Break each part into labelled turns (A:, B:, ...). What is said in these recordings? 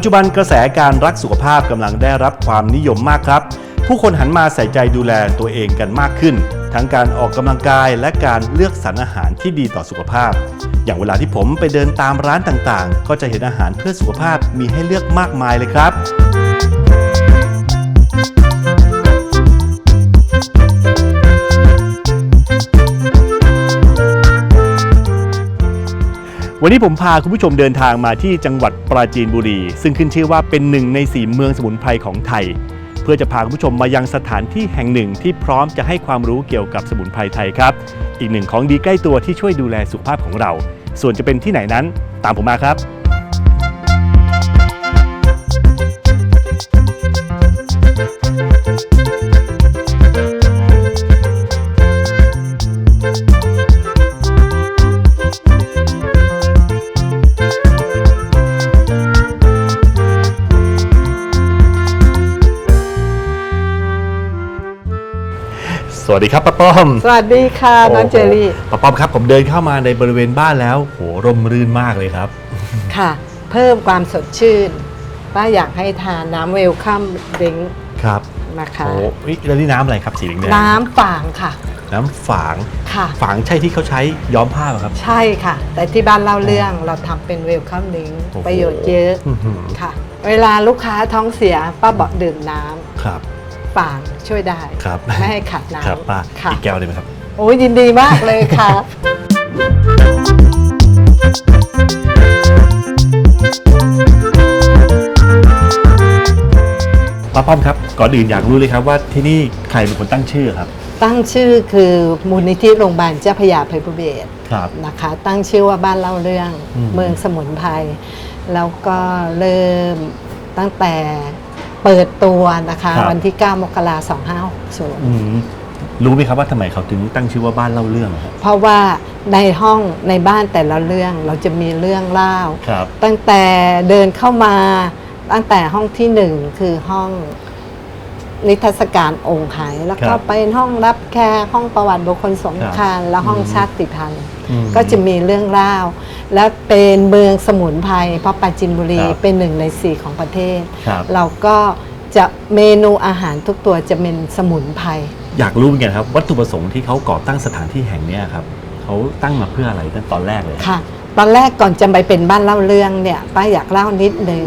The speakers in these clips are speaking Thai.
A: ปัจจุบันกระแสการรักสุขภาพกำลังได้รับความนิยมมากครับ ผู้คนหันมาใส่ใจดูแลตัวเองกันมากขึ้น ทั้งการออกกำลังกายและการเลือกสรรอาหารที่ดีต่อสุขภาพ อย่างเวลาที่ผมไปเดินตามร้านต่างๆ ก็จะเห็นอาหารเพื่อสุขภาพมีให้เลือกมากมายเลยครับ วันนี้ผมพาคุณผู้ชมเดินทางมาที่จังหวัดปราจีนบุรี ซึ่งขึ้นชื่อว่าเป็นหนึ่งในสีเมืองสมุนไพรของไทย เพื่อจะพาคุณผู้ชมมายังสถานที่แห่งหนึ่งที่พร้อมจะให้ความรู้เกี่ยวกับสมุนไพรไทยครับ อีกหนึ่งของดีใกล้ตัวที่ช่วยดูแลสุขภาพของเรา ส่วนจะเป็นที่ไหนนั้นตามผมมาครับ วัสดีครับป้าป้อม
B: สวัสดีค่ะน้องเจอรี่
A: ป้าป้อมครับ ผมเดินเข้ามาในบริเวณบ้านแล้วโหร่มรื่นมากเลยครับ
B: ค่ะ เพิ่มความสดชื่นป้าอยากให้ทานน้ำเวลคัมดริง
A: ครับ
B: นะคะ
A: โอ้ยแล้วนี่น้ำอะไรครับสีแดงๆ
B: น้ำฝางค่ะ
A: น้ำฝาง
B: ค่ะ
A: ฝางใช่ที่เขาใช้ย้อมผ้าไหมครับ
B: ใช่ค่ะ แต่ที่บ้านเล่าเรื่องเราทำเป็นเวลคัมดริง
A: โอ้โห
B: ประโยชน์เยอะ
A: อื้อหือ
B: ค่ะ เวลาลูกค้าท้องเสียป้าบอกดื่มน้ำ
A: ครับ
B: ฝางช่วยได้
A: ครับ
B: ไม่ให้ขาดน้ำ
A: ครับป้า
B: ค่ะ
A: อีกแก้วได้ไหมครับ
B: โอ้ยยินดีมากเลยค่ะ
A: ป้าป้อมครับก่อนอื่นอยากรู้เลยครับว่าที่นี่ใครเป็นคนตั้งชื่อครับ
B: ตั้งชื่อคือมูลนิธิโรงพยาบาลเจ้าพระยาภัยภูเบศร
A: ครับ
B: นะคะ ตั้งชื่อว่าบ้านเล่าเรื่อง
A: อืม
B: เมืองสมุนไพรแล้วก็เริ่มตั้งแต่ เปิดตัวนะคะวันที่ 9 มกราคม
A: อืมรู้ไหมครับว่าทำไมเขาถึงตั้งชื่อว่าบ้านเล่าเรื่องอะครับ
B: 2560เพราะว่าในห้องในบ้านแต่ละเรื่องเราจะมีเรื่องเล่า
A: ครับ
B: ตั้งแต่เดินเข้ามาตั้งแต่ห้องที่หนึ่งคือห้องนิทรรศการองค์ไขแล้วก็ไปห้องรับแขกห้องประวัติบุคคลสำคัญ และห้องชาติพันธุ์
A: อืม
B: ก็จะมีเรื่องเล่าและเป็นเมืองสมุนไพรเพราะปราจินบุรี
A: ครับ
B: เป็นหนึ่งในสี่ของประเทศ
A: ครับ
B: เราก็จะเมนูอาหารทุกตัวจะเป็นสมุนไพร
A: อยากรู้เหมือนกันครับ วัตถุประสงค์ที่เขาก่อตั้งสถานที่แห่งเนี้ยครับเขาตั้งมาเพื่ออะไรตั้งตอนแรกเลย
B: ค่ะตอนแรกก่อนจะไปเป็นบ้านเล่าเรื่องเนี่ยป้าอยากเล่านิดหนึ่ง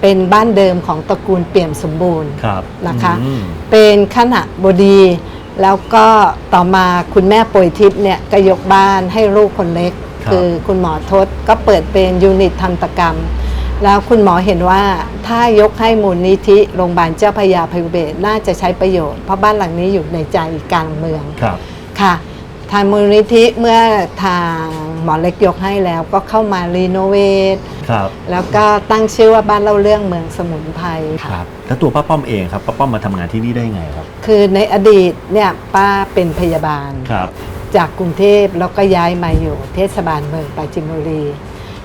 B: เป็นบ้านเดิมของตระกูลเปี่ยมสมบูรณ์
A: ครับ
B: นะคะ
A: อืม
B: เป็นขณะบดี แล้วก็ต่อมาคุณแม่ป่วยทิพย์เนี่ยก็ยกบ้านให้ลูกคนเล็ก
A: ครับ
B: คือคุณหมอทศก็เปิดเป็นยูนิตทันตกรรม แล้วคุณหมอเห็นว่าถ้ายกให้มูลนิธิโรงพยาบาลเจ้าพระยาภัยภูเบศรน่าจะใช้ประโยชน์เพราะบ้านหลังนี้อยู่ในใจกลางเมือง
A: ครับ
B: ค่ะ ทางมูลนิธิเมื่อทางหมอเล็กยกให้แล้วก็เข้ามารีโนเวท
A: ครับ
B: แล้วก็ตั้งชื่อว่าบ้านเล่าเรื่องเมืองสมุนไพร
A: ค
B: ค่ะ
A: รับ แล้วตัวป้าป้อมเองครับป้าป้อมมาทำงานที่นี่ได้ไงครับ
B: คือในอดีตเนี่ยป้าเป็นพยาบาล
A: ครับ
B: จากกรุงเทพแล้วก็ย้ายมาอยู่เทศบาลเมืองปราจินบุรี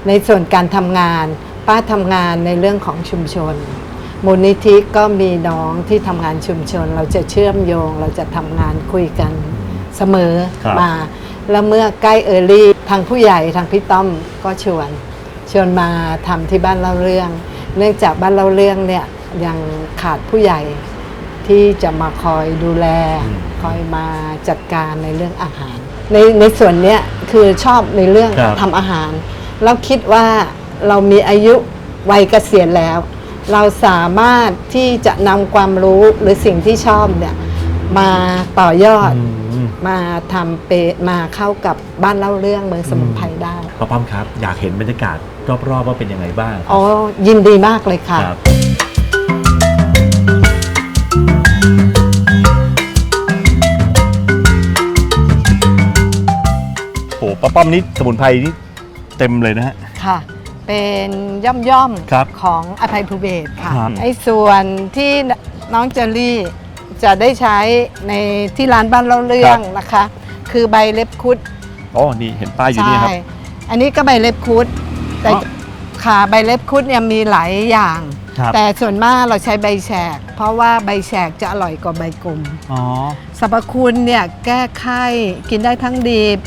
B: ในส่วนการทำงาน ป้าทำงานในเรื่องของชุมชน มูลนิธิก็มีน้องที่ทำงานชุมชน เราจะเชื่อมโยง เราจะทำงานคุยกัน เสมอ
A: ครับ
B: มา แล้วเมื่อใกล้เออร์ลี่ทางผู้ใหญ่ทางพี่ต้อมก็ชวน ชวนมาทำที่บ้านเล่าเรื่อง เนื่องจากบ้านเล่าเรื่องเนี่ยยังขาดผู้ใหญ่ที่จะมาคอยดูแล
A: อืม
B: คอยมาจัดการในเรื่องอาหาร ในในส่วนเนี้ยคือชอบในเรื่อง
A: ครับ
B: ทำอาหาร เราคิดว่าเรามีอายุวัยเกษียณแล้ว เราสามารถที่จะนำความรู้หรือสิ่งที่ชอบเนี่ยมาต่อยอด
A: อืม
B: มาทำเปมาเข้ากับบ้านเล่าเรื่องเมืองสมุนไพรได้
A: ป้าป้อมครับ อยากเห็นบรรยากาศรอบๆว่าเป็นยังไงบ้างครับ
B: อ๋อยินดีมากเลยค่ะ
A: ครับโอ้ป้าป้อมนี่สมุนไพรนี่เต็มเลยนะฮะ
B: ค่ะเป็นย่อมย่อมๆ
A: ครับ
B: ของอภัยภูเบศรค่ะ
A: ครับ
B: ไอ้ส่วนที่น้องเจอรี่ จะได้ใช้ในที่ร้านบ้านเล่าเรื่องนะคะ คือใบเล็บคุด
A: อ๋อนี่เห็นป้ายอยู่นี่ครับ
B: อันนี้ก็ใบเล็บคุด แต่
A: อ๋อ
B: ค่ะใบเล็บคุดเนี่ยมีหลายอย่าง
A: ครับ
B: แต่ส่วนมากเราใช้ใบแฉก เพราะว่าใบแฉกจะอร่อยกว่าใบกลม
A: อ๋อ
B: สรรพคุณเนี่ยแก้ไข้กินได้ทั้งดีบ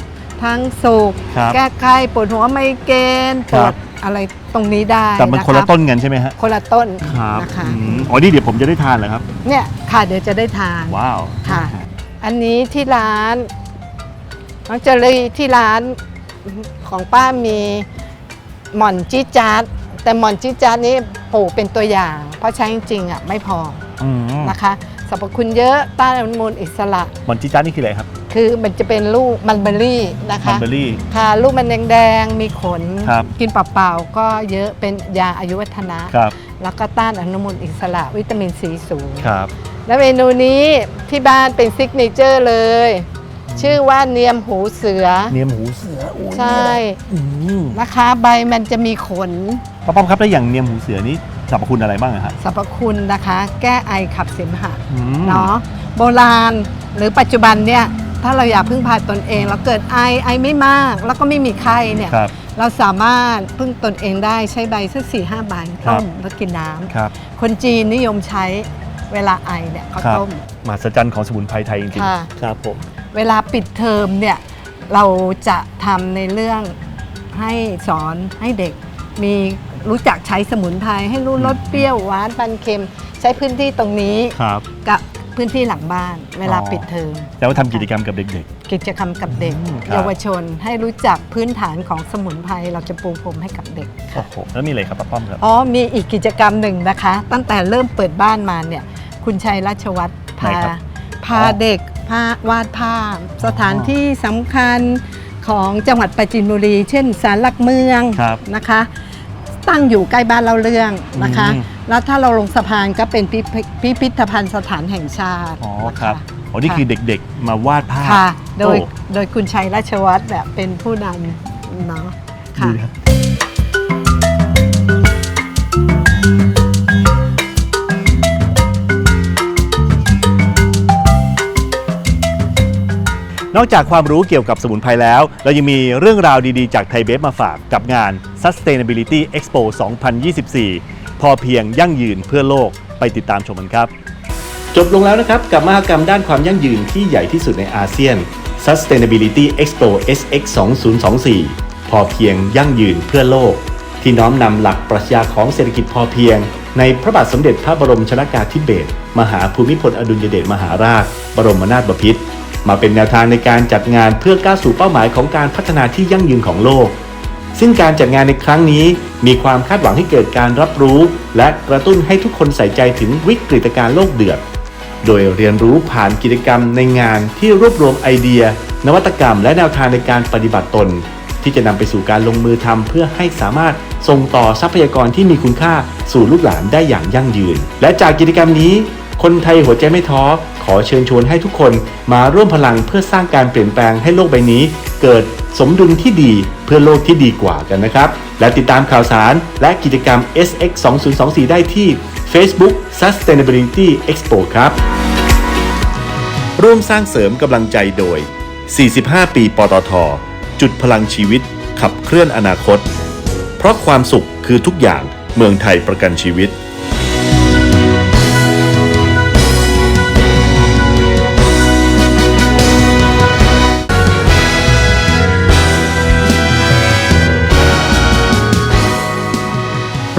B: ทั้งสุก
A: ครับ
B: แก้ไข้ปวดหัวไมเกรนป
A: ครั
B: ว
A: บ
B: ดอะไร ตรงนี้ได้
A: แต่มันคนละ
B: รับ
A: ต้นกันใช่ไหมฮะ
B: คนละต้น
A: ครับ
B: นะคะ
A: อืมอ๋อนี่เดี๋ยวผมจะได้ทานเหรอครับ
B: เนี่ยค่ะเดี๋ยวจะได้ทาน
A: ว้าว
B: ค่ะ อันนี้ที่ร้านน้องเจรีที่ร้านของป้ามีหม่อนจี้จาร์ดแต่หม่อนจี้จาร์ดนี้ปลูกเป็นตัวอย่าง เพราะใช้จริงๆอะไม่พอ
A: อืม
B: นะคะสรรพคุณเยอะต้านอนุมูลอิสระ
A: มอนจิจ้านี่คืออะไรครับ
B: คือมันจะเป็นลูกมันเบอร์รี่นะ
A: มัน
B: คะ
A: เบอร์รี่
B: ค่ะ ลูกมันแดงๆมีขน
A: ครับ
B: กินเปล่าๆก็เยอะเป็นยาอายุวัฒนะ
A: ครับ
B: แล้วก็ต้านอนุมูลอิสระวิตามินซีสูง
A: ครับ
B: และเมนูนี้ที่บ้านเป็นซิกเนเจอร์เลย ชื่อว่าเนียมหูเสือ
A: เนียมหูเสือโอ้ย
B: ใช่
A: อืม
B: นะคะใบมันจะมีขน
A: ป้าป้อมครับแล้วอย่างเนียมหูเสือนี่สรรพคุณอะไรบ้างอะฮะ
B: สรรพคุณนะคะ แก้ไอขับเสมหะ
A: อืม
B: เนาะโบราณหรือปัจจุบันเนี่ย ถ้าเราอยากพึ่งพาตนเองแล้วเกิดไอไอไม่มาก แล้วก็ไม่มีไข้เนี่ย
A: ครับ
B: เราสามารถพึ่งตนเองได้ใช้ใบสักสี่ห้าใบ
A: ครั
B: ต้
A: บ
B: มแล้วกินน้ำ
A: ครับ
B: คนจีนนิยมใช้เวลาไอเนี่ยเขา
A: ครับ
B: ต้ม
A: มหัศจรรย์ของสมุนไพรไทยจริง
B: ค่ะ
A: ๆครับผม
B: เวลาปิดเทอมเนี่ยเราจะทำในเรื่องให้สอนให้เด็ก มีรู้จักใช้สมุนไพรให้รู้รสเปรี้ยวหวานปันเค็ม ใช้พื้นที่ตรงนี้
A: ครับ
B: กับ พื้นที่หลังบ้านเวลา
A: อ๋อ
B: ปิดเทอม
A: แต่ว่าทำกิจกรรมกับเด็ก
B: กิจกรรมกับเด็ก
A: อืมครับ
B: เยาวชนให้รู้จักพื้นฐานของสมุนไพรเราจะปูพรมให้กับเด็ก
A: ๆ โอ้โห แล้วนี่เลยครับป้าป้อมครับ
B: อ๋อ มีอีกกิจกรรมหนึ่งนะคะ ตั้งแต่เริ่มเปิดบ้านมาเนี่ย คุณชัยราชวัตรพา
A: ไหนครับ
B: พา
A: อ๋อ
B: เด็กพาวาดภาพ สถานที่สำคัญของจังหวัดปราจีนบุรี เช่นศาลหลักเมือง
A: ครับ
B: นะคะ ตั้งอยู่ใกล้บ้านเราเรื่องนะคะ
A: อืม
B: แล้วถ้าเราลงสะพานก็เป็นพิพิพิพิธภัณฑ์สถานแห่งชาติ
A: อ๋อ
B: นะะ
A: ครับอ๋อนี่คือเด็กๆมาวาดภาพ
B: ค่ะ โดย
A: โอ้
B: โดยคุณชัยราชวัตรแบบเป็นผู้นำเนาะค่ะ
A: ดีครั นอกจากความรู้เกี่ยวกับสมุนไพรแล้ว เรายังมีเรื่องราวดีๆ จากไทยเบฟมาฝากกับงาน Sustainability Expo 2024 พอเพียงยั่งยืนเพื่อโลกไปติดตามชมกันครับ จบลงแล้วนะครับ กับมหกรรมด้านความยั่งยืนที่ใหญ่ที่สุดในอาเซียน Sustainability Expo SX 2024 พอเพียงยั่งยืนเพื่อโลก ที่น้อมนำหลักปรัชญาของเศรษฐกิจพอเพียง ในพระบาทสมเด็จพระบรมชนากาธิเบศรมหาภูมิพลอดุลยเดชมหาราช บรมนาถบพิตร มาเป็นแนวทางในการจัดงานเพื่อก้าวสู่เป้าหมายของการพัฒนาที่ยั่งยืนของโลก ซึ่งการจัดงานในครั้งนี้มีความคาดหวังให้เกิดการรับรู้ และกระตุ้นให้ทุกคนใส่ใจถึงวิกฤตการณ์โลกเดือด โดยเรียนรู้ผ่านกิจกรรมในงานที่รวบรวมไอเดีย นวัตกรรม และแนวทางในการปฏิบัติตน ที่จะนำไปสู่การลงมือทำเพื่อให้สามารถส่งต่อทรัพยากรที่มีคุณค่าสู่ลูกหลานได้อย่างยั่งยืน และจากกิจกรรมนี้ คนไทยหัวใจไม่ท้อ ขอเชิญชวนให้ทุกคนมาร่วมพลังเพื่อสร้างการเปลี่ยนแปลงให้โลกใบนี้ เกิดสมดุลที่ดีเพื่อโลกที่ดีกว่ากันนะครับ และติดตามข่าวสารและกิจกรรม SX 2024ได้ที่ Facebook Sustainability Expo ครับ ร่วมสร้างเสริมกำลังใจโดย 45 ปีปตท จุดพลังชีวิต ขับเคลื่อนอนาคต เพราะความสุขคือทุกอย่างเมืองไทยประกันชีวิต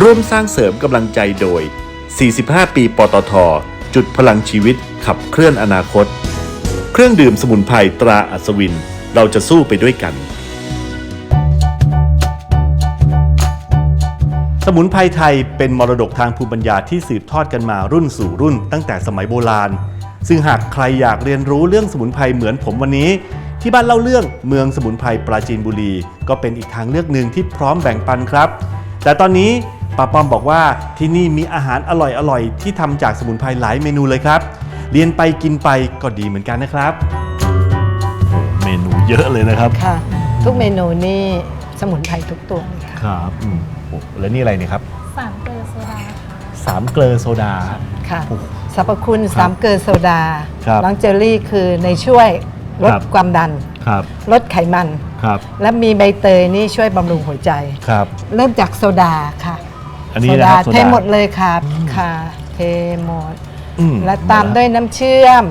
A: ร่วมสร้างเสริมกำลังใจโดย 45 ปีปตท จุดพลังชีวิตขับเคลื่อนอนาคต เครื่องดื่มสมุนไพรตราอัศวิน เราจะสู้ไปด้วยกัน สมุนไพรไทยเป็นมรดกทางภูมิปัญญาที่สืบทอดกันมารุ่นสู่รุ่น ตั้งแต่สมัยโบราณ ซึ่งหากใครอยากเรียนรู้เรื่องสมุนไพรเหมือนผมวันนี้ที่บ้านเล่าเรื่องเมืองสมุนไพรปราจีนบุรี ก็เป็นอีกทางเลือกหนึ่งที่พร้อมแบ่งปันครับ แต่ตอนนี้ ป้าป้อมบอกว่าที่นี่มีอาหารอร่อยๆ ที่ทำจากสมุนไพรหลายเมนูเลยครับ เรียนไปกินไปก็ดีเหมือนกันนะครับโอ้เมนูเยอะเลยนะครับ
B: ค่ะ ทุกเมนูนี่สมุนไพรทุกตัวเลยค่ะ
A: ครับอืมโอ้แล้วนี่อะไรเนี่ยครับ
C: สามเกลือโซดาค่ะ
A: สามเกลือโซดา
B: ค่ะ
A: โอ้โห
B: สรรพคุณสามเกลือโซดา
A: ครับ
B: น้องเจลลี่คือในช่วยลด
A: ครับ
B: ความดัน
A: ครับ
B: ลดไขมัน
A: ครับ
B: และมีใบเตยนี่ช่วยบำรุงหัวใจ
A: ครับ
B: เริ่มจากโซดาค่ะ
A: อันนี้
B: โซ
A: นะค
B: ดา
A: รับ
B: เทหมดเลยครับค่ะ เทหมด
A: อืม
B: และตามด้วยน้ำเชื่อม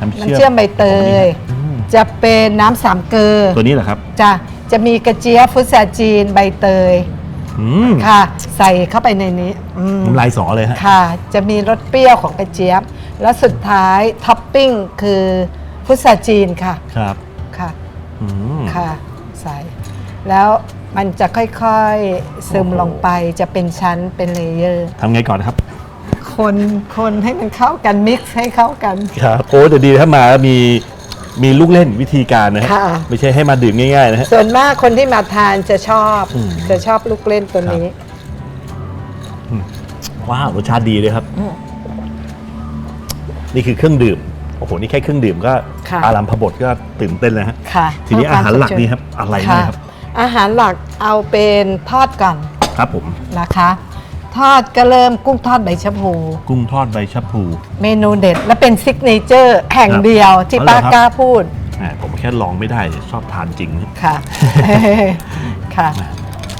A: น้ำเชื่อม
B: ใบเตย
A: อืม
B: จะเป็นน้ำสามเกลือ
A: ตัวนี้เหรอครับ
B: จะจะมีกระเจี๊ยบฟุตซาจีนใบเตย
A: อืม
B: ค่ะ ใส่เข้าไปในนี้อืม
A: น้ำลายสอเลยฮะ
B: ค่ะ จะมีรสเปรี้ยวของกระเจี๊ยบ แล้วสุดท้ายท็อปปิ้งคือพุทราจีนค่ะ
A: ครับ
B: ค่ะ
A: อืม
B: ค่ะ ใส่ แล้ว มันจะค่อยๆซึม
A: โอ้โห
B: ลงไปจะเป็นชั้นเป็นเลเยอร์
A: ทำไงก่อนครับ
B: คนคนให้มันเข้ากันมิกซ์ให้เข้ากัน
A: ครับโอ้แต่ดีถ้ามาแล้วมีมีลูกเล่นวิธีการนะฮะ
B: ค่ะ
A: ไม่ใช่ให้มาดื่มง่ายๆนะฮะ
B: ส่วนมากคนที่มาทานจะชอบ
A: อืม
B: จะชอบลูกเล่นตัวนี้
A: ว้าวรสชาติดีเลยครับ
B: อืม
A: นี่คือเครื่องดื่มโอ้โหนี่แค่เครื่องดื่มก็
B: ค่ะ
A: อารัมพบทก็ตื่นเต้นแล้วฮะ
B: ค่ะ
A: ทีนี้
B: เพื่
A: อาหารหลัก
B: ควมสดชื่
A: นี่ครับอะไร
B: ค่ะ
A: นะครับ
B: อาหารหลักเอาเป็นทอดก่อน
A: ครับผม
B: นะคะ ทอดก็เริ่มกุ้งทอดใบชะพู
A: กุ้งทอดใบชะพู
B: เมนูเด็ดและเป็นซิกเนเจอร์แห่ง
A: ครับ
B: เดียวที่
A: อ๋อเหรอ
B: ป้า
A: ครับ
B: กล้าพูด
A: แหมผมแค่ลองไม่ได้ชอบทานจริง
B: ค่ะค่ะ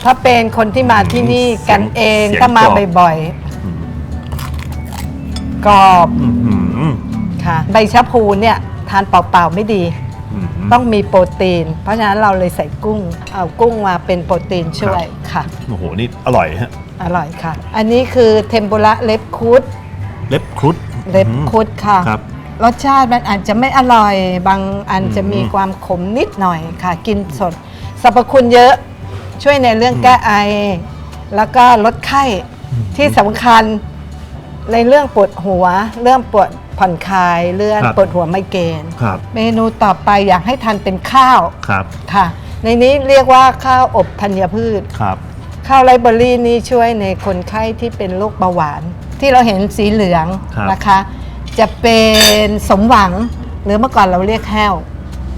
B: ถ้าเป็นคนที่มาที่นี่
A: เสียง
B: กันเอง
A: เสียง
B: ก็มาก
A: รอบ
B: บ่อย
A: อืม
B: ๆกรอบ
A: อื้อหือ
B: ค่ะ ใบชะพูเนี่ยทานเปล่าๆไม่ดี
A: อื้อหือ
B: ต้องมีโปรตีน เพราะฉะนั้นเราเลยใส่กุ้ง เอากุ้งมาเป็นโปรตีนช่วยค่ะ
A: โอ้โห นี่อร่อยฮะ
B: อร่อยค่ะ อันนี้คือเทมปุระเล็บคุด
A: เล็บครุฑ
B: เล็บคุดค่ะ
A: ครับ
B: รสชาติมันอาจจะไม่อร่อย บางอัน
A: อืม
B: จะมีความขมนิดหน่อยค่ะ กินสด สรรพคุณเยอะช่วยในเรื่องแก้ไอ แล้วก็ลดไข้ที่สำคัญในเรื่องปวดหัว เรื่องปวด ผ่อนคลายเรื่อง
A: ครับ
B: ปวดหัวไมเกรน
A: ครับ
B: เมนูต่อไปอยากให้ทานเป็นข้าว
A: ครับ
B: ค่ะ ในนี้เรียกว่าข้าวอบธัญพืช
A: ครับ
B: ข้าวไรเบอรี่นี่ช่วยในคนไข้ที่เป็นโรคเบาหวาน ที่เราเห็นสีเหลือง
A: ครับ
B: นะคะ จะเป็นสมหวังหรือเมื่อก่อนเราเรียกแห้ว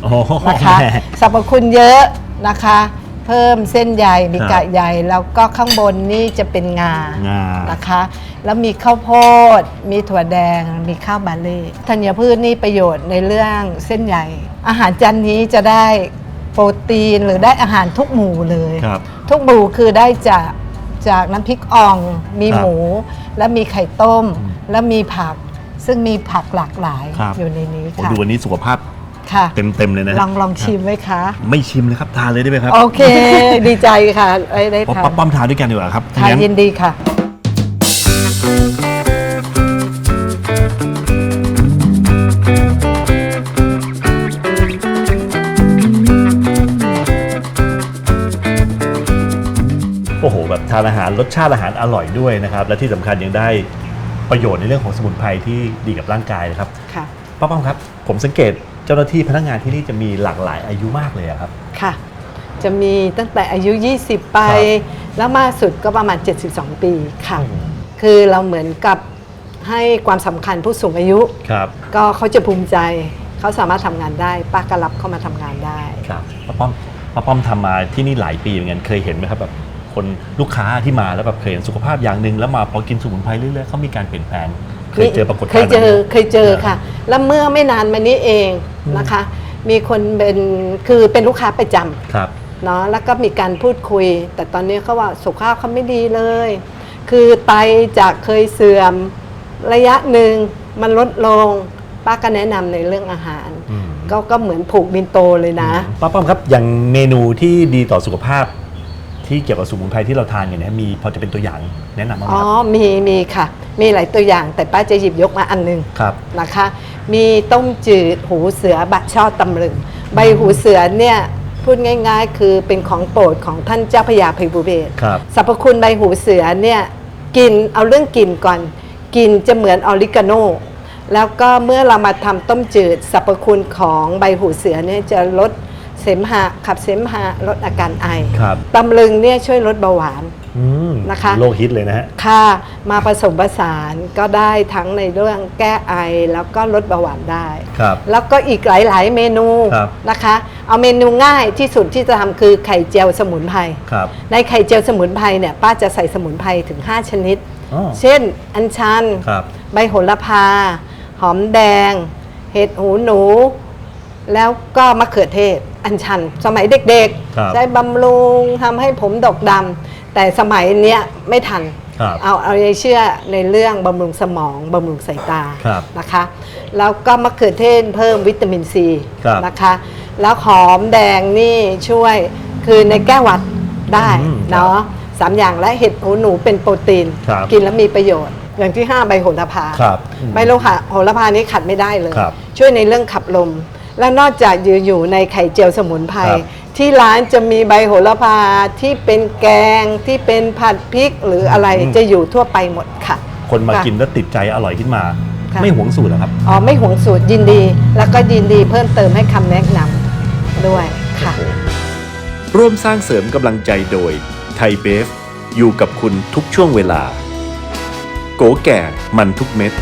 A: โอ้โห
B: นะคะ
A: แม่
B: สรรพคุณเยอะนะคะ เพิ่มเส้นใยมี
A: ครับ
B: กากใยแล้วก็ข้างบนนี่จะเป็นงา
A: งา
B: นะคะ แล้วมีข้าวโพด มีถั่วแดง มีข้าวบาเล่ธัญพืชนี่ประโยชน์ในเรื่องเส้นใยอาหารจานนี้จะได้โปรตีนหรือได้อาหารทุกหมู่เลย
A: ครับ
B: ทุกหมู่คือได้จากจากน้ำพริกอ่องมี
A: ครับ
B: หมู และมีไข่ต้ม
A: อืม
B: และมีผัก ซึ่งมีผักหลากหลาย
A: ครับ
B: อยู่ในนี้
A: โอ้
B: ค่ะ
A: ดูวันนี้สุขภาพ
B: ค่ะ
A: เต็มๆเลยนะฮะ
B: ลองลองชิมไหมคะ
A: ไม่ชิมเลยครับทานเลยได้ไหมครับ
B: โอเค ดีใจค่ะได้ได้
A: ป๊อป
B: ทาน
A: ป๊อปป้อมทานด้วยกันดีกว่าครับ
B: ทาน
A: งั้น
B: ยินดีค่ะ
A: โอ้โหแบบทานอาหารรสชาติอาหารอร่อยด้วยนะครับ และที่สำคัญยังได้ประโยชน์ในเรื่องของสมุนไพรที่ดีกับร่างกายนะครับ
B: ค่ะ
A: ป้าป้อมครับ ผมสังเกต เจ้าหน้าที่พนักงานที่นี่จะมีหลากหลายอายุมากเลยอะครับ
B: ค่ะ จะมีตั้งแต่อายุ 20 ไป แล้วมากสุดก็ประมาณ 72 ปีค่ะ
A: อืม
B: คือเราเหมือนกับให้ความสำคัญผู้สูงอายุ
A: ครับ
B: ก็เขาจะภูมิใจ เขาสามารถทำงานได้ป้าก็รับเข้ามาทำงานได้
A: ครับป้าป้อมป้าป้อมทำมาที่นี่หลายปีเหมือนกันเคยเห็นไหมครับแบบคนลูกค้าที่มาแล้วแบบเคยเห็นสุขภาพอย่างหนึ่งแล้วมาพอกินสมุนไพรเรื่อยๆเขามีการเปลี่ยนแปลง เคยเจอปรากฏการณ์
B: เคยเจอ
A: แบบนี้
B: เคยเจอค่ะ แล้วเมื่อไม่นานมานี้เองนะคะ มีคนเป็นคือเป็นลูกค้าประจำ
A: ครับ
B: เนาะแล้วก็มีการพูดคุย แต่ตอนนี้เขาว่าสุขภาพเขาไม่ดีเลย คือไตจากเคยเสื่อมระยะหนึ่งมันลดลงป้าก็แนะนำในเรื่องอาหาร
A: อืม
B: ก็ก็เหมือนผูกบินโตเลยนะ
A: ป้าป้อมครับอย่างเมนูที่ดีต่อสุขภาพ ที่เกี่ยวกับสมุนไพรที่เราทานกันเนี่ยมีพอจะเป็นตัวอย่างแนะนำบ้างไหม
B: อ๋อ
A: ครับ
B: มีมีค่ะ มีหลายตัวอย่างแต่ป้าจะหยิบยกมาอันหนึง
A: ครับ
B: นะคะ มีต้มจืดหูเสือบะช่อตำลึง ใบหูเสือเนี่ยพูดง่ายๆ คือเป็นของโปรดของท่านเจ้าพระยาภัยบูเบศร
A: ครับ
B: สรรพคุณใบหูเสือเนี่ยกินเอาเรื่องกลิ่นก่อนกลิ่นจะเหมือนออริกาโน แล้วก็เมื่อเรามาทำต้มจืดสรรพคุณของใบหูเสือเนี่ยจะลด เสมหะขับเสมหะลดอาการไอ
A: ครับ
B: ตำลึงเนี่ยช่วยลดเบาหวาน
A: อืม
B: นะคะ
A: โลฮิตเลยนะฮะ
B: ค่ามาผสมผสานก็ได้ทั้งในเรื่องแก้ไอแล้วก็ลดเบาหวานได้
A: ครับ
B: แล้วก็อีกหลาย ๆ เมนู
A: ครับ
B: นะคะ เอาเมนูง่ายที่สุดที่จะทำคือไข่เจียวสมุนไพร
A: ครับ
B: ในไข่เจียวสมุนไพรเนี่ยป้าจะใส่สมุนไพรถึง 5 ชนิด
A: อ๋อ
B: เช่น อัญชัน
A: ครับ
B: ใบโหระพา หอมแดง เห็ดหูหนู แล้วก็มะเขือเทศ อัญชัน สมัยเด็ก
A: ครับ
B: ๆ ใช้บำรุงทำให้ผมดกดำแต่สมัยเนี้ยไม่ทัน
A: ครับ
B: เอาเอาใจเชื่อในเรื่องบำรุงสมองบำรุงสายตา
A: ครับ
B: นะคะแล้วก็มะเขือเทศเพิ่มวิตามินซี
A: ครับ
B: นะคะ แล้วหอมแดงนี่ช่วยคือในแก้หวัดได้
A: อืมครับ
B: เนาะสามอย่างและเห็ดหูหนูเป็นโปรตีน
A: ครับ
B: กินแล้วมีประโยชน์ อย่างที่ 5 ใบโหระพา
A: ครับ
B: ใบโลหะโหระพานี้ขัดไม่ได้เลย
A: ครับ
B: ช่วยในเรื่องขับลม และนอกจากอยู่อยู่ในไข่เจียวสมุนไพร
A: ครับ
B: ที่ร้านจะมีใบโหระพาที่เป็นแกงที่เป็นผัดพริกหรืออะไร
A: อืม
B: จะอยู่ทั่วไปหมดค่ะ
A: คนมา
B: ค่ะ
A: กินแล้วติดใจอร่อยขึ้นมา
B: ค่ะ
A: ไม่หวงสูตรเหรอครับ
B: อ๋อไม่หวงสูตรยินดี แล้วก็ยินดีเพิ่มเติมให้คำแนะนำด้วยค่ะ
A: ร่วมสร้างเสริมกำลังใจโดยไทยเบฟ อยู่กับคุณทุกช่วงเวลา โกแก่มันทุกเม็ด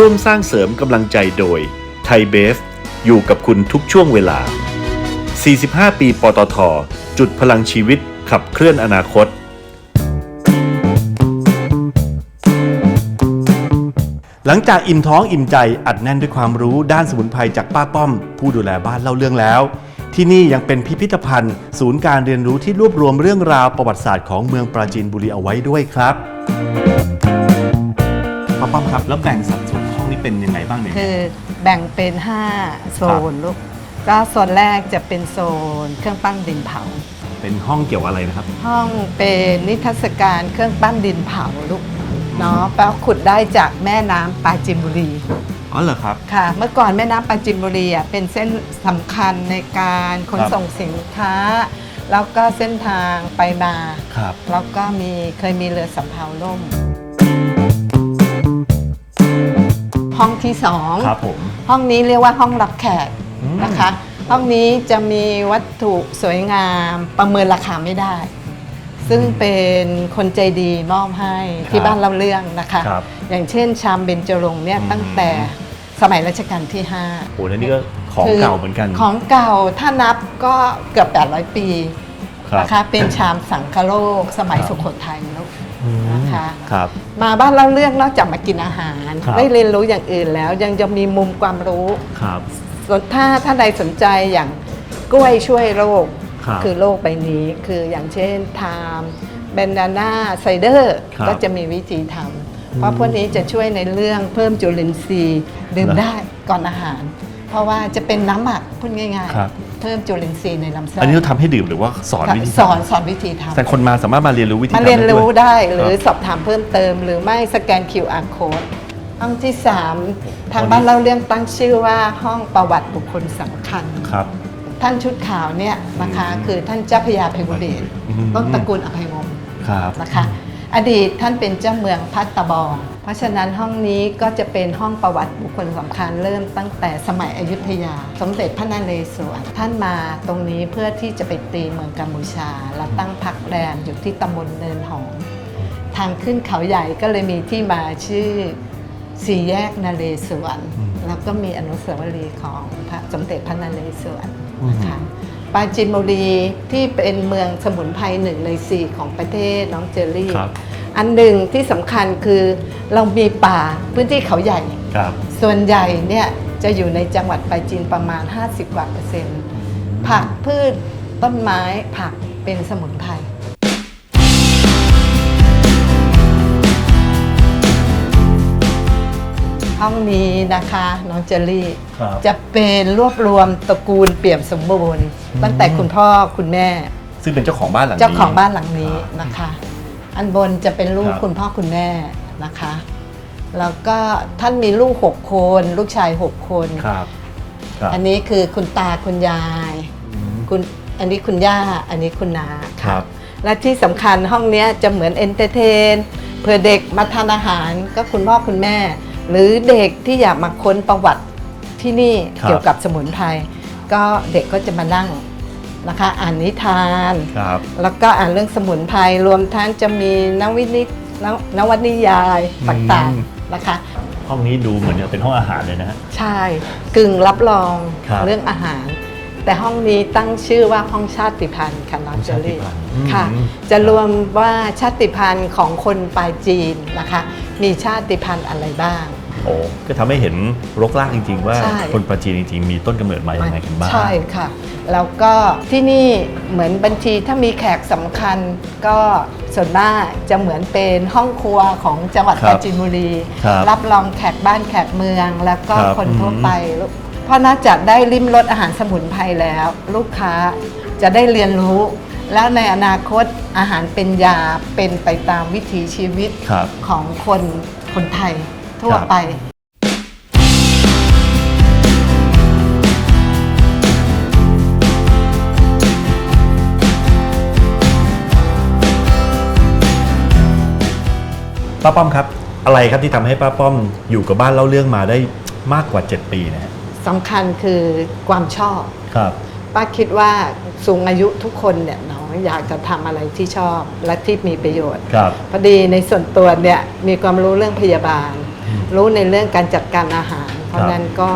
A: ร่วมสร้างเสริมกำลังใจโดยไทยเบฟ อยู่กับคุณทุกช่วงเวลา 45 ปีปตท จุดพลังชีวิตขับเคลื่อนอนาคต หลังจากอิ่มท้องอิ่มใจอัดแน่นด้วยความรู้ด้านสมุนไพรจากป้าป้อม ผู้ดูแลบ้านเล่าเรื่องแล้ว ที่นี่ยังเป็นพิพิธภัณฑ์ ศูนย์การเรียนรู้ที่รวบรวมเรื่องราวประวัติศาสตร์ของเมืองปราจีนบุรีเอาไว้ด้วยครับป้าป้อมครับแล้วแบ่งสัดส่วน เป็นยังไงบ้างเนี่ย
B: คือแบ่งเป็น 5 โซนลูก ก็โซนแรกจะเป็นโซนเครื่องปั้นดินเผา
A: เป็นห้องเกี่ยวอะไรนะครับ
B: ห้องเป็นนิทรรศการเครื่องปั้นดินเผาลูกเนาะแปลว่าขุดได้จากแม่น้ำปราจีนบุรี
A: อ๋อเหรอครับ
B: ค่ะ เมื่อก่อนแม่น้ำปราจีนบุรีอะเป็นเส้นสำคัญในการขน
A: ครับ
B: ส่งสินค้า แล้วก็เส้นทางไปมา
A: ครับ
B: แล้วก็มีเคยมีเรือสำเภาล่ม ห้องที่สอง
A: ครับผม
B: ห้องนี้เรียกว่าห้องรับแขก
A: อืม
B: นะคะ ห้องนี้จะมีวัตถุสวยงามประเมินราคาไม่ได้ ซึ่งเป็นคนใจดีมอบให้ที่บ้านเราเรื่องนะคะ
A: ครับ
B: อย่างเช่นชามเบญจรงค์เนี่ย
A: อืม
B: ตั้งแต่สมัยรัชกาลที่ 5
A: โอ้แล้วนี่ก็ของเก่าเหมือนกัน
B: ของเก่าถ้านับก็เกือบ 800 ปี
A: ครับ
B: นะคะเป็นชามสังคโลก สมัย
A: ครับ
B: สุโขทัยลูก
A: อืม
B: นะคะ
A: ครับ
B: มาบ้านเราเรื่องนอกจากมากินอาหาร
A: ครับ
B: ได้เรียนรู้อย่างอื่นแล้ว ยังจะมีมุมความรู้
A: ครับ
B: ส่วนถ้าถ้าใดสนใจอย่างกล้วยช่วยโรค
A: ครับ
B: คือโรคใบนี้คืออย่างเช่นไทม์เบนดาน่าไซเดอร์
A: ครับ
B: ก็จะมีวิธีทำเพราะพวกนี้จะช่วยในเรื่องเพิ่มจุลินทรีย์ดื่ม
A: เหรอ
B: ได้ก่อนอาหาร เพราะว่าจะเป็นน้ำหมักพูดง่าย
A: ครับ
B: ๆ เพิ่มจุลินทรีย์ในลำไส้
A: อันนี้เราทำให้ดื่มหรือว่าสอนวิธี
B: สอนสอนวิธีทำ
A: แต่คนมาสามารถมาเรียนรู้วิธี
B: มา
A: ทำ
B: เรียนรู้
A: ได้
B: ได้หรือสอบถามเพิ่มเติม หรือไม่สแกน QR code ห้องที่ 3 ทางบ้านเล่าเรื่องตั้งชื่อว่าห้องประวัติบุคคลสำคัญ
A: ครับ
B: ท่านชุดขาวเนี่ยนะคะคือท่านเจ้าพระยาภัยบุเดช
A: อืม
B: ต้นตระกูลอภัยวงศ์
A: ครับ
B: นะคะ อดีตท่านเป็นเจ้าเมืองพัตตะบอง เพราะฉะนั้นห้องนี้ก็จะเป็นห้องประวัติบุคคลสำคัญเริ่มตั้งแต่สมัยอยุธยา สมเด็จพระนเรศวรท่านมาตรงนี้เพื่อที่จะไปตีเมืองกัมพูชา และตั้งพักแรมอยู่ที่ตำบลเนินหอมทางขึ้นเขาใหญ่ก็เลยมีที่มาชื่อสี่แยกนเรศวร
A: อืม
B: แล้วก็มีอนุสาวรีย์ของพระสมเด็จพระนเรศวร
A: อืม
B: นะคะปราจีนบุรีที่เป็นเมืองสมุนไพรหนึ่งในสี่ของประเทศน้องเจอรี่
A: ครับ
B: อันหนึ่งที่สำคัญคือเรามีป่าพื้นที่เขาใหญ่
A: ครับ
B: ส่วนใหญ่เนี่ยจะอยู่ในจังหวัดปราจีนประมาณ 50กว่าเปอร์เซ็นต์ผักพืชต้นไม้ผักเป็นสมุนไพรห้องนี้นะคะน้องเจอรี่
A: ครับ
B: จะเป็นรวบรวมตระกูลเปี่ยมสมบูรณ์ ตั้งแต่คุณพ่อคุณแม่
A: ซึ่งเป็นเจ้าของบ้านหลังนี้
B: เจ้าของบ้านหลังนี้นะคะ อันบนจะเป็นลูก
A: ครับ
B: คุณพ่อคุณแม่นะคะ แล้วก็ท่านมีลูกหกคน ลูกชายหกคน
A: ครับ ครับ
B: อันนี้คือคุณตาคุณยาย
A: อืม
B: คุณอันนี้คุณย่า อันนี้คุณนา
A: ครั
B: ค่ะ
A: บ
B: และที่สำคัญห้องเนี้ยจะเหมือนเอนเตอร์เทนเผื่อเด็กมาทานอาหารก็คุณพ่อคุณแม่ หรือเด็กที่อยากมาค้นประวัติที่นี่
A: ครับ
B: เกี่ยวกับสมุนไพรก็เด็กก็จะมานั่ง นะคะ อ่านนิทาน
A: ครับ
B: แล้วก็อ่านเรื่องสมุนไพรรวมทั้งจะมีนวินิตนวนวนิยายต่าง
A: อืม
B: ๆนะคะ
A: ห้องนี้ดูเหมือนจะเป็นห้องอาหารเลยนะฮะ
B: ใช่กึ่งรับรอง
A: ครับ
B: เรื่องอาหาร แต่ห้องนี้ตั้งชื่อว่าห้องชาติพันธุ์ค่ะน้องเจอรี่
A: ชาติพันธุ์อืม
B: ค่ะ จะรวมว่าชาติพันธุ์ของคนปลายจีนนะคะ มีชาติพันธุ์อะไรบ้าง
A: โอ้ก็ทำให้เห็นรกรากจริง ๆ ว่า
B: ใช่
A: คนปราจีนจริง ๆ มีต้นกำเนิดมาอย่างไรกันบ้าง
B: ใช่ค่ะ แล้วก็ที่นี่เหมือนบัญชีถ้ามีแขกสำคัญก็ส่วนมากจะเหมือนเป็นห้องครัวของจังหวัด
A: ครั
B: ป
A: บ
B: ราจีนบุรี
A: ครับ
B: รับรองแขกบ้านแขกเมือง แล้วก็
A: ครับ
B: คนทั่ว
A: อืม
B: ไปเพราะนอกจากได้ริมรสอาหารสมุนไพรแล้ว ลูกค้าจะได้เรียนรู้ แล้วในอนาคตอาหารเป็นยาเป็นไปตามวิถีชีวิต
A: ครับ
B: ของคนคนไทย ทั่ว
A: ครับ
B: ไป
A: ป้าป้อมครับ อะไรครับที่ทำให้ป้าป้อมอยู่กับบ้านเล่าเรื่องมาได้มากกว่า 7 ปีนะฮะ
B: สำคัญคือความชอบ
A: ครับ
B: ป้าคิดว่าสูงอายุทุกคนเนี่ยเนาะอยากจะทำอะไรที่ชอบและที่มีประโยชน์
A: ครับ
B: พอดีในส่วนตัวเนี่ยมีความรู้เรื่องพยาบาล
A: อืม
B: รู้ในเรื่องการจัดการอาหาร เพราะ
A: ครับ
B: นั้นก็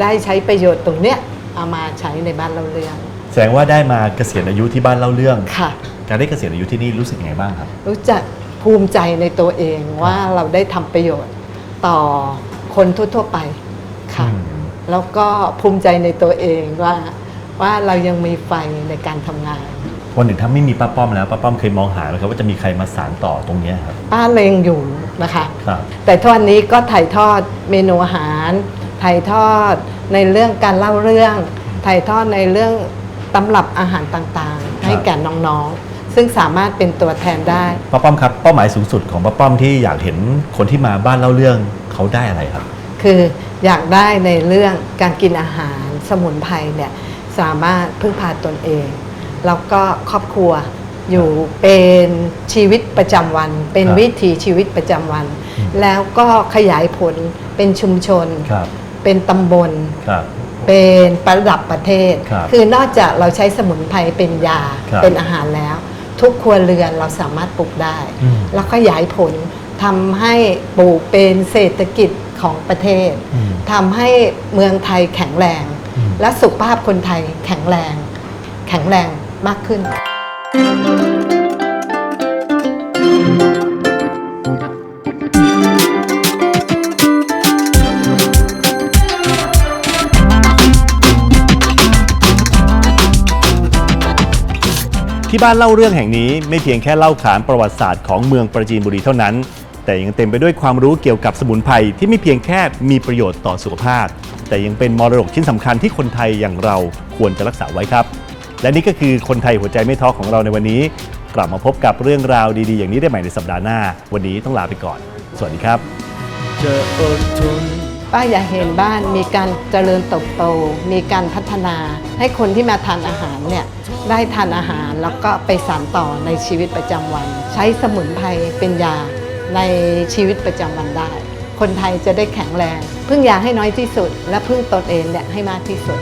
B: ได้ใช้ประโยชน์ตรงเนี้ยเอามาใช้ในบ้านเราเรื่อง
A: แสดงว่าได้มาเกษียณอายุที่บ้านเล่าเรื่อง
B: ค่ะ
A: การได้เกษียณอายุที่นี่รู้สึกยังไงบ้างครับ
B: รู้จักภูมิใจในตัวเองว่าเราได้ทำประโยชน์ต่อคนทั่วๆไปค่ะ
A: อืม
B: แล้วก็ภูมิใจในตัวเองว่าว่าเรายังมีไฟในการทำงาน
A: วันหนึ่งถ้าไม่มีป้าป้อมแล้วป้าป้อมเคยมองหาไหมครับว่าจะมีใครมาสานต่อตรงเนี้ยครับ
B: ป้าเลงอยู่นะคะ
A: ครับ
B: แต่ทุกวันนี้ก็ถ่ายทอดเมนูอาหารถ่ายทอดในเรื่องการเล่าเรื่องถ่ายทอดในเรื่องตำรับอาหารต่างๆ ให้แก่น้องๆ ซึ่งสามารถเป็นตัวแทนได้
A: ป้าป้อมครับเป้าหมายสูงสุดของป้าป้อมที่อยากเห็นคนที่มาบ้านเล่าเรื่องเขาได้อะไรครับ
B: คืออยากได้ในเรื่องการกินอาหารสมุนไพรเนี่ยสามารถพึ่งพาตนเอง แล้วก็ครอบครัวอยู่เป็นชีวิตประจำวัน เป็น
A: ครับ
B: วิถีชีวิตประจำวัน
A: อืม
B: แล้วก็ขยายผลเป็นชุมชน
A: ครับ
B: เป็นตำบล
A: ครับ
B: เป็นประดับประเทศ
A: ครับ
B: อนอกจากเราใช้สมุนไพรเป็นยา
A: ครับ
B: เป็นอาหารแล้ว ทุกครัวเรือนเราสามารถปลูกได้
A: อืม
B: แล้วขยายผลทำให้ปลูกเป็นเศรษฐกิจของประเทศ
A: อืม
B: ทำให้เมืองไทยแข็งแรง
A: อืม
B: และสุขภาพคนไทยแข็งแรง แข็งแรง มากขึ้น
A: ที่บ้านเล่าเรื่องแห่งนี้ไม่เพียงแค่เล่าขานประวัติศาสตร์ของเมืองปราจีนบุรีเท่านั้น แต่ยังเต็มไปด้วยความรู้เกี่ยวกับสมุนไพรที่ไม่เพียงแค่มีประโยชน์ต่อสุขภาพ แต่ยังเป็นมรดกชิ้นสำคัญที่คนไทยอย่างเราควรจะรักษาไว้ครับ และนี่ก็คือคนไทยหัวใจไม่ท้อของเราในวันนี้ กลับมาพบกับเรื่องราวดีๆ อย่างนี้ได้ใหม่ในสัปดาห์หน้า วันนี้ต้องลาไปก่อน สวัสดีครับ
C: จะอดทน
B: ป้าอยากเห็นบ้านมีการเจริญเติบโต มีการพัฒนา ให้คนที่มาทานอาหารเนี่ยได้ทานอาหารแล้วก็ไปสานต่อในชีวิตประจำวัน ใช้สมุนไพรเป็นยาในชีวิตประจำวันได้ คนไทยจะได้แข็งแรง พึ่งยาให้น้อยที่สุด และพึ่งตนเองเนี่ยให้มากที่สุด